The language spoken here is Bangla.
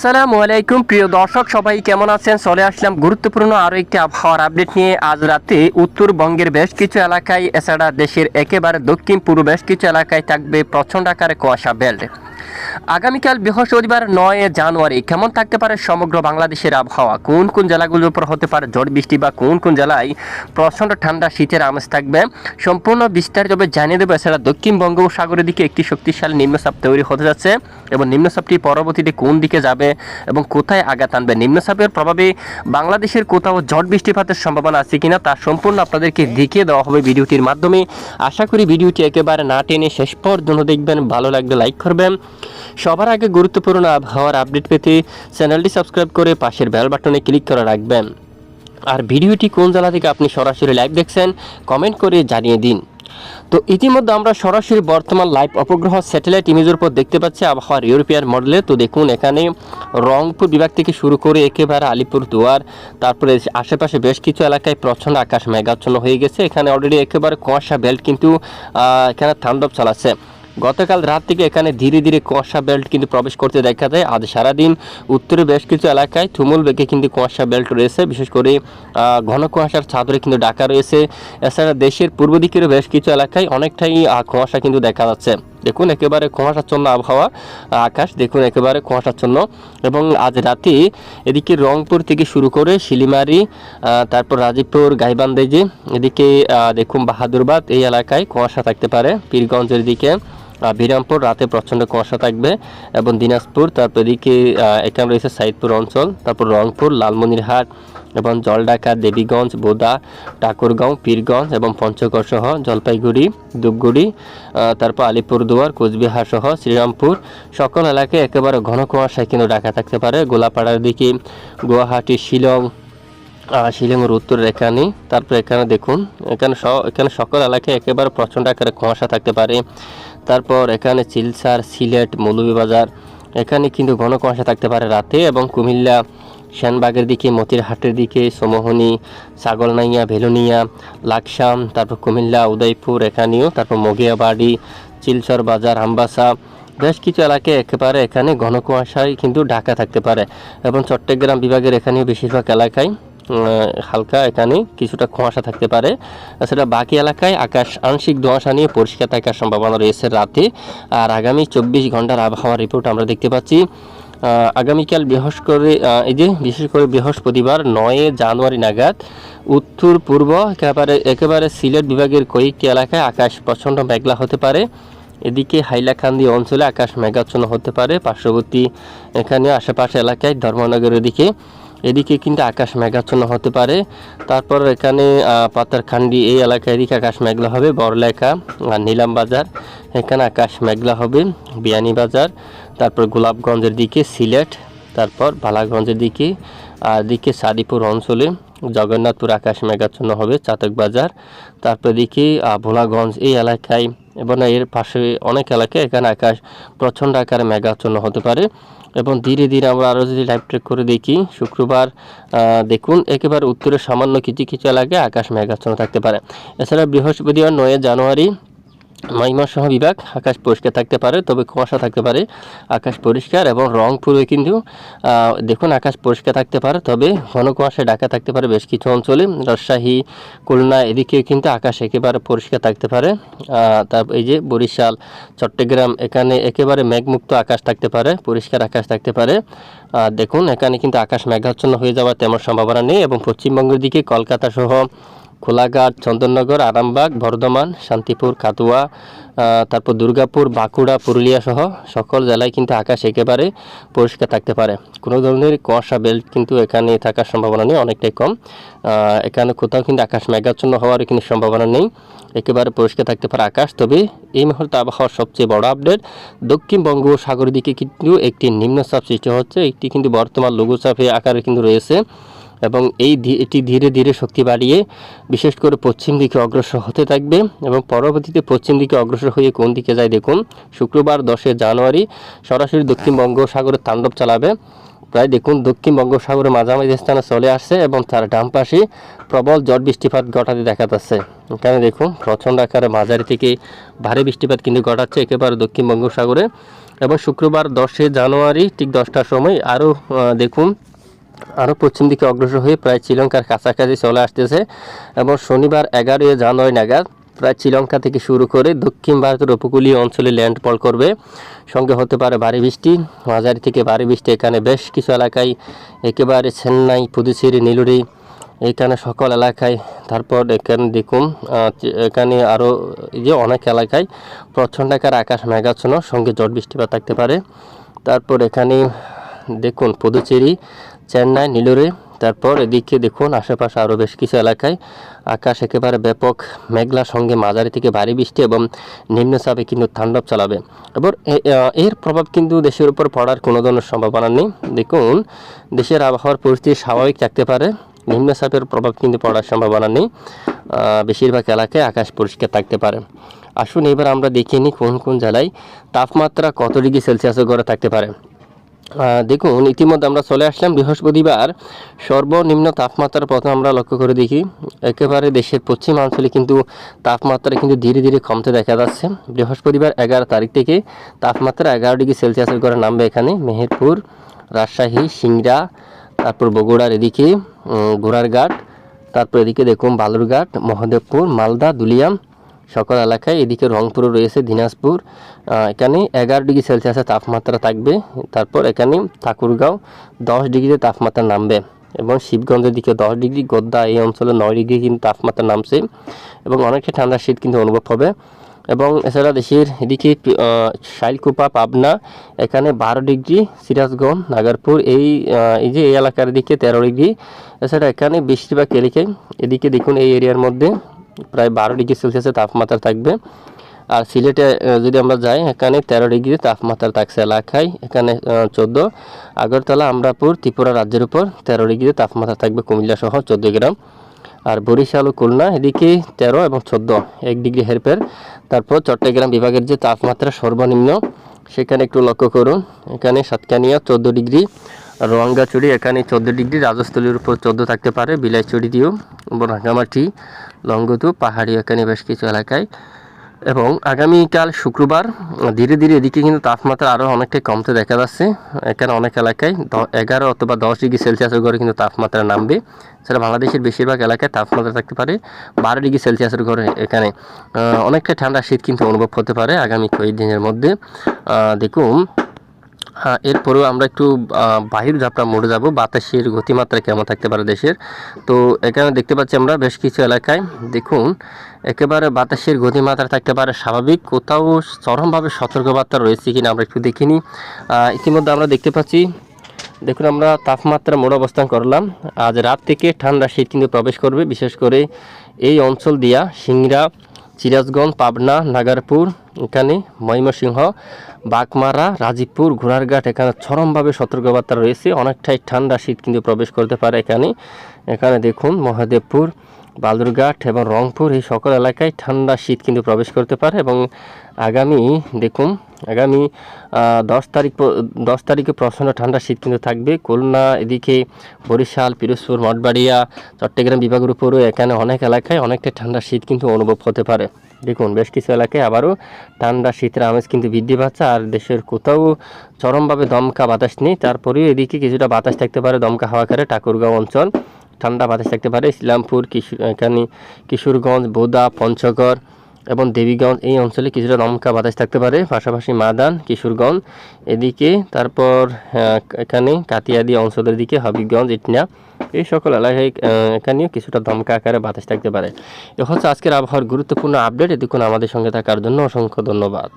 আসসালামু আলাইকুম। প্রিয় দর্শক, সবাই কেমন আছেন? চলে আসলাম গুরুত্বপূর্ণ আরও একটি আবহাওয়ার আপডেট নিয়ে। আজ রাতে উত্তরবঙ্গের বেশ কিছু এলাকায়, এছাড়া দেশের একেবারে দক্ষিণ পূর্ব বেশ কিছু এলাকায় থাকবে প্রচণ্ড আকারে কুয়াশা বেল্ট। আগামীকাল বৃহস্পতিবার নয় জানুয়ারি, কেমন থাকতে পারে সমগ্র বাংলাদেশের আবহাওয়া? কোন কোন জেলাগুলোর উপর হতে পারে ঝড় বৃষ্টি বা কোন কোন জেলায় প্রচণ্ড ঠান্ডা, শীতের আমেজ থাকবে? সম্পূর্ণ বিস্তারিতভাবে জানিয়ে দেবো। এছাড়া দক্ষিণ বঙ্গোপসাগরের দিকে একটি শক্তিশালী নিম্নচাপ তৈরি হতে যাচ্ছে এবং নিম্নচাপটি পরবর্তীতে কোন দিকে যাবে এবং কোথায় আঘাত আনবে? নিম্নচাপের প্রভাবে বাংলাদেশের কোথাও ঝড় বৃষ্টিপাতের সম্ভাবনা আছে কিনা তা সম্পূর্ণ আপনাদেরকে দেখিয়ে দেওয়া হবে ভিডিওটির মাধ্যমে। আশা করি ভিডিওটি একেবারে না টেনে শেষ পর্যন্ত দেখবেন। ভালো লাগলে লাইক করবেন। সবার আগে গুরুত্বপূর্ণ আবহাওয়ার আপডেট পেতে চ্যানেলটি সাবস্ক্রাইব করে পাশের বেল বাটনে ক্লিক করে রাখবেন। আর ভিডিওটি কোন জেলা থেকে আপনি সরাসরি লাইভ দেখছেন, কমেন্ট করে জানিয়ে দিন। তো ইতিমধ্যে আমরা সরাসরি বর্তমান লাইভ অপগ্রহ স্যাটেলাইট ইমেজের উপর দেখতে পাচ্ছি আবহাওয়ার ইউরোপিয়ান মডেলে। তো দেখুন, এখানে রংপুর বিভাগ থেকে শুরু করে একেবারে আলিপুর দুয়ার, তারপরে আশেপাশে বেশ কিছু এলাকায় প্রচণ্ড আকাশ মেঘাচ্ছন্ন হয়ে গেছে। এখানে অলরেডি একেবারে কুয়াশা বেল্ট কিন্তু এখানে থান্ডব চালাচ্ছে। গতকাল রাত থেকে এখানে ধীরে ধীরে কুয়াশা বেল্ট কিন্তু প্রবেশ করতে দেখা যায়। আজ সারাদিন উত্তরে বেশ কিছু এলাকায় তুমুল বেগে কিন্তু কুয়াশা বেল্ট রয়েছে। বিশেষ করে ঘন কুয়াশার চাদরে কিন্তু ঢাকা রয়েছে। এছাড়া দেশের পূর্ব দিকেরও বেশ কিছু এলাকায় অনেকটাই কুয়াশা কিন্তু দেখা যাচ্ছে। দেখুন, একেবারে কুয়াশাচ্ছন্ন আবহাওয়া আকাশ। দেখুন, একেবারে কুয়াশাচ্ছন্ন। এবং আজ রাতে এদিকে রংপুর থেকে শুরু করে শিলিমারি তারপর রাজীবপুর গাইবান্দেজি এদিকে দেখুন বাহাদুরবাদ এই এলাকায় কুয়াশা থাকতে পারে। পীরগঞ্জের দিকে বিরামপুর রাতে প্রচণ্ড কুয়াশা থাকবে এবং দিনাজপুর, তারপর এদিকে এখানে রয়েছে সাইদপুর অঞ্চল, তারপর রংপুর, লালমনিরহাট এবং জলঢাকা, দেবীগঞ্জ, বোদা, ঠাকুরগাঁও, পীরগঞ্জ এবং পঞ্চগড় সহ জলপাইগুড়ি, ধূপগুড়ি তারপর আলিপুরদুয়ার, কোচবিহার সহ শ্রীরামপুর। সকল এলাকায় একেবারে ঘন কুয়াশায় কিন্তু ঢাকা থাকতে পারে। গোলাপাড়ার দিকে গুয়াহাটি, শিলং শিলংয়ের উত্তরের এখানে, তারপর এখানে দেখুন, এখানে এখানে সকল এলাকায় একেবারে প্রচণ্ড আকারে কুয়াশা থাকতে পারে। তারপর এখানে চিলসার, সিলেট, মৌলভীবাজার, এখানে কিন্তু ঘন কুয়াশা থাকতে পারে রাতে এবং কুমিল্লা শ্যানবাগের দিকে, মতিরহাটের দিকে, সমোহনী, ছাগলনাইয়া, ভেলুনিয়া, লাকসাম, তারপর কুমিল্লা, উদয়পুর এখানেও, তারপর মগিয়াবাড়ি, চিলচর বাজার আমবাসা বেশ কিছু এলাকায় একেবারে এখানে ঘন কুয়াশায় কিন্তু ঢাকা থাকতে পারে এবং চট্টগ্রাম বিভাগের এখানেও বেশিরভাগ এলাকায় হালকা এখানে কিছুটা কুয়াশা থাকতে পারে। তাছাড়া বাকি এলাকায় আকাশ আংশিক ধোঁয়াশা নিয়ে পরিষ্কার থাকার সম্ভাবনা রয়েছে রাতে। আর আগামী চব্বিশ ঘণ্টার আবহাওয়া রিপোর্ট আমরা দেখতে পাচ্ছি। আগামীকাল বৃহস্পতি এই যে বিশেষ করে বৃহস্পতিবার নয় জানুয়ারি নাগাদ উত্তর, পূর্ব, একেবারে একেবারে সিলেট বিভাগের কয়েকটি এলাকায় আকাশ প্রচণ্ড মেঘলা হতে পারে। এদিকে হাইলাকান্দি অঞ্চলে আকাশ মেঘাচ্ছন্ন হতে পারে। পার্শ্ববর্তী এখানে আশেপাশে এলাকায় ধর্মনগরের দিকে এদিকে কিন্তু আকাশ মেঘাচ্ছন্ন হতে পারে। তারপর এখানে পাতারখান্ডি, এই এলাকায় এদিকে আকাশ মেঘলা হবে, বড়লেখা আর নিলাম বাজার, এখানে আকাশ মেঘলা হবে বিয়ানীবাজার তারপর গোলাপগঞ্জের দিকে সিলেট, তারপর বালাগঞ্জের দিকে, আর দিকে সাদিপুর অঞ্চলে জগন্নাথপুর আকাশ মেঘাচ্ছন্ন হবে, চাতক বাজার, তারপর দিকে ভোলাগঞ্জ, এই এলাকায় এবং এর পাশে অনেক এলাকায় এখানে আকাশ প্রচণ্ড আকারে মেঘাচ্ছন্ন হতে পারে। এবং ধীরে ধীরে আমরা আরও যদি লাইভ ট্রেক করে দেখি, শুক্রবার দেখুন, একেবারে উত্তরে সামান্য কিছু কিছু এলাকায় আকাশ মেঘাচ্ছন্ন থাকতে পারে। এছাড়া বৃহস্পতিবার নয় জানুয়ারি মহিমাসহ বিভাগ, আকাশ পরিষ্কার থাকতে পারে, তবে কুয়াশা থাকতে পারে। আকাশ পরিষ্কার এবং রংপুরে কিন্তু দেখুন আকাশ পরিষ্কার থাকতে পারে, তবে ঘন কুয়াশায় ঢাকা থাকতে পারে বেশ কিছু অঞ্চলে। রাজশাহী, খুলনা, এদিকে কিন্তু আকাশ একেবারে পরিষ্কার থাকতে পারে। তার এই যে বরিশাল, চট্টগ্রাম, এখানে একেবারে মেঘমুক্ত আকাশ থাকতে পারে, পরিষ্কার আকাশ থাকতে পারে। দেখুন, এখানে কিন্তু আকাশ মেঘাচ্ছন্ন হয়ে যাওয়ার তেমন সম্ভাবনা নেই এবং পশ্চিমবঙ্গের দিকে কলকাতা সহ কোলাঘাট চন্দননগর, আরামবাগ, বর্ধমান, শান্তিপুর কাতুয়া তারপর দুর্গাপুর, বাঁকুড়া, পুরুলিয়া সহ সকল জেলায় কিন্তু আকাশ একেবারে পরিষ্কার থাকতে পারে। কোনো ধরনের কুয়াশা, বেল্ট কিন্তু এখানে থাকার সম্ভাবনা নেই, অনেকটাই কম। এখানে কোথাও কিন্তু আকাশ মেঘাচ্ছন্ন হওয়ার কিন্তু সম্ভাবনা নেই, একেবারে পরিষ্কার থাকতে পারে আকাশ। তবে এই মুহূর্তে আবহাওয়ার সবচেয়ে বড় আপডেট, দক্ষিণ বঙ্গোপসাগরের দিকে কিন্তু একটি নিম্নচাপ সৃষ্টি হচ্ছে, একটি কিন্তু বর্তমান লঘুচাপে আকারে কিন্তু রয়েছে। এবং এই এটি ধীরে ধীরে শক্তি বাড়িয়ে বিশেষ করে পশ্চিম দিকে অগ্রসর হতে থাকবে এবং পরবর্তীতে পশ্চিম দিকে অগ্রসর হয়ে কোন দিকে যায় দেখুন, শুক্রবার দশে জানুয়ারি সরাসরি দক্ষিণ বঙ্গোপসাগরে তাণ্ডব চালাবে। প্রায় দেখুন, দক্ষিণ বঙ্গোপসাগরের মাঝামাঝি স্থানে চলে আসছে এবং তার ডান পাশে প্রবল ঝড় বৃষ্টিপাত ঘটাতে দেখা যাচ্ছে। এখানে দেখুন, প্রচণ্ড আকারে মাঝারি থেকে ভারী বৃষ্টিপাত কিন্তু ঘটাচ্ছে একেবারে দক্ষিণ বঙ্গোপসাগরে। এবং শুক্রবার দশে জানুয়ারি ঠিক দশটার সময় আরও দেখুন আরও পশ্চিম দিকে অগ্রসর হয়ে প্রায় শ্রীলঙ্কার কাছাকাছি চলে আসতেছে এবং শনিবার এগারোই জানুয়ারি নাগাদ প্রায় শ্রীলঙ্কা থেকে শুরু করে দক্ষিণ ভারতের উপকূলীয় অঞ্চলে ল্যান্ডফল করবে। সঙ্গে হতে পারে ভারী বৃষ্টি, মাঝারি থেকে ভারী বৃষ্টি এখানে বেশ কিছু এলাকায়, একেবারে চেন্নাই, পুদুচেরি, নীলুরি এখানে সকল এলাকায়। তারপর এখানে দেখুন এখানে আরও যে অনেক এলাকায় প্রচণ্ড আকার আকাশ মেঘাচ্ছন্ন, সঙ্গে জট বৃষ্টিপাত থাকতে পারে। তারপর এখানে দেখুন, পুদুচেরি চেন্নাই, নীলুরে, তারপর এদিকে দেখুন আশেপাশে আরও বেশ কিছু এলাকায় আকাশ একেবারে ব্যাপক মেঘলা, সঙ্গে মাঝারি থেকে ভারী বৃষ্টি এবং নিম্নচাপে কিন্তু তাণ্ডব চালাবে। এবার এর প্রভাব কিন্তু দেশের উপর পড়ার কোনো ধরনের সম্ভাবনা নেই। দেখুন, দেশের আবহাওয়ার পরিস্থিতি স্বাভাবিক থাকতে পারে, নিম্নচাপের প্রভাব কিন্তু পড়ার সম্ভাবনা নেই। বেশিরভাগ এলাকায় আকাশ পরিষ্কার থাকতে পারে। আসুন এবার আমরা দেখিয়ে নিই কোন কোন জেলায় তাপমাত্রা কত ডিগ্রি সেলসিয়াসের গড়ে থাকতে পারে। দেখুন, ইতিমধ্যে আমরা চলে আসলাম। বৃহস্পতিবার সর্বনিম্ন তাপমাত্রার প্রথম আমরা লক্ষ্য করে দেখি। একেবারে দেশের পশ্চিমাঞ্চলে কিন্তু তাপমাত্রা কিন্তু ধীরে ধীরে কমতে দেখা যাচ্ছে। বৃহস্পতিবার এগারো তারিখ থেকে তাপমাত্রা এগারো ডিগ্রি সেলসিয়াসের ঘরে নামবে এখানে। মেহেরপুর, রাজশাহী, সিংড়া, তারপর বগুড়ার এদিকে ঘোড়ারঘাট তারপর এদিকে দেখুন, বালুরঘাট, মহাদেবপুর, মালদা, দুলিয়াম সকল এলাকায়। এদিকে রংপুরও রয়েছে দিনাজপুর। এখানে এগারো ডিগ্রি সেলসিয়াসের তাপমাত্রা থাকবে। তারপর এখানে ঠাকুরগাঁও দশ ডিগ্রিতে তাপমাত্রা নামবে এবং শিবগঞ্জের দিকে দশ ডিগ্রি গোদ্দা এই অঞ্চলে নয় ডিগ্রি কিন্তু তাপমাত্রা নামছে এবং অনেকটা ঠান্ডা শীত কিন্তু অনুভব হবে। এবং এছাড়া দেশের এদিকে শাইলকুপা, পাবনা, এখানে বারো ডিগ্রি, সিরাজগঞ্জ, নাগারপুর এই এই যে এই এলাকার দিকে তেরো ডিগ্রি। এছাড়া এখানে বেশিরভাগ এলাকায় এদিকে দেখুন এই এরিয়ার মধ্যে প্রায় বারো ডিগ্রি সেলসিয়াসের তাপমাত্রা থাকবে। আর সিলেটে যদি আমরা যাই, এখানে তেরো ডিগ্রি তাপমাত্রা থাকছে এলাকায়, এখানে চোদ্দ। আগরতলা, আমরাপুর, ত্রিপুরা রাজ্যের উপর তেরো ডিগ্রি তাপমাত্রা থাকবে, কুমিল্লা সহ চোদ্দ গ্রাম। আর বরিশাল ও খুলনা, এদিকে তেরো এবং চোদ্দ, এক ডিগ্রি হেরপের তারপর চট্টগ্রাম বিভাগের যে তাপমাত্রা সর্বনিম্ন, সেখানে একটু লক্ষ্য করুন। এখানে সাতকানিয়া, চোদ্দ ডিগ্রি। রোয়াঙ্গাচুরি এখানে চোদ্দ ডিগ্রি, রাজস্থলীর উপর চোদ্দ থাকতে পারে বিলাইচুরি দিয়েও। এবং রাঙামাটি লঙ্গতু পাহাড়ি এখানে বেশ কিছু এলাকায়। এবং আগামীকাল শুক্রবার, ধীরে ধীরে এদিকে কিন্তু তাপমাত্রা আরও অনেকটাই কমতে দেখা যাচ্ছে। এখানে অনেক এলাকায় এগারো অথবা দশ ডিগ্রি সেলসিয়াসের ঘরে কিন্তু তাপমাত্রা নামবে। সেটা বাংলাদেশের বেশিরভাগ এলাকায় তাপমাত্রা থাকতে পারে বারো ডিগ্রি সেলসিয়াসের ঘরে এখানে। অনেকটা ঠান্ডা শীত কিন্তু অনুভব হতে পারে আগামী কয়েকদিনের মধ্যে। দেখুন হ্যাঁ এরপরেও আমরা একটু বাহির যাত্রা মোড়ে যাব। বাতাসের গতিমাত্রা কেমন থাকতে পারে দেশের? তো এখানে দেখতে পাচ্ছি আমরা বেশ কিছু এলাকায়। দেখুন, একেবারে বাতাসের গতিমাত্রা থাকতে পারে স্বাভাবিক। কোথাও চরমভাবে সতর্কবার্তা রয়েছে কিনা আমরা একটু দেখিনি ইতিমধ্যে আমরা দেখতে পাচ্ছি, দেখুন আমরা তাপমাত্রা মোড় অবস্থান করলাম। আজ রাত থেকে ঠান্ডা শীত কিন্তু প্রবেশ করবে। বিশেষ করে এই অঞ্চল দিয়া সিংড়া সিরাজগঞ্জ, পাবনা, নাগারপুর, এখানে ময়মনসিংহ বাগমারা, রাজীবপুর ঘোড়ারঘাট এখানে চরমভাবে সতর্কবার্তা রয়েছে। অনেকটাই ঠান্ডা শীত কিন্তু প্রবেশ করতে পারে এখানে। এখানে দেখুন মহাদেবপুর বালুরঘাট এবং রংপুর, এই সকল এলাকায় ঠান্ডা শীত কিন্তু প্রবেশ করতে পারে এবং আগামী, দেখুন, আগামী দশ তারিখ দশ তারিখে প্রচণ্ড ঠান্ডা শীত কিন্তু থাকবে। খুলনা, এদিকে বরিশাল, পিরোজপুর, মঠবাড়িয়া, চট্টগ্রাম বিভাগের উপরও এখানে অনেক এলাকায় অনেকটা ঠান্ডা শীত কিন্তু অনুভব হতে পারে। দেখুন, বেশ কিছু এলাকায় আবারও ঠান্ডা শীতের আমেজ কিন্তু বৃদ্ধি পাচ্ছে। আর দেশের কোথাও চরমভাবে দমকা বাতাস নেই। তারপরেও এদিকে কিছুটা বাতাস থাকতে পারে দমকা হাওয়া করে ঠাকুরগাঁও অঞ্চল। ঠান্ডা বাতাস থাকতে পারে। ইসলামপুর, কিশোর এখানে কিশোরগঞ্জ, বোদা, পঞ্চগড় এবং দেবীগঞ্জ এই অঞ্চলে কিছুটা দমকা বাতাস থাকতে পারে। পাশাপাশি মাদান, কিশোরগঞ্জ, এদিকে তারপর এখানে কাতিয়াদি অঞ্চলের দিকে হবিগঞ্জ, ইটনা এই সকল এলাকায় এখানেও কিছুটা দমকা আকারে বাতাস থাকতে পারে। এ হচ্ছে আজকের আবহাওয়ার গুরুত্বপূর্ণ আপডেট। এতক্ষণ আমাদের সঙ্গে থাকার জন্য অসংখ্য ধন্যবাদ।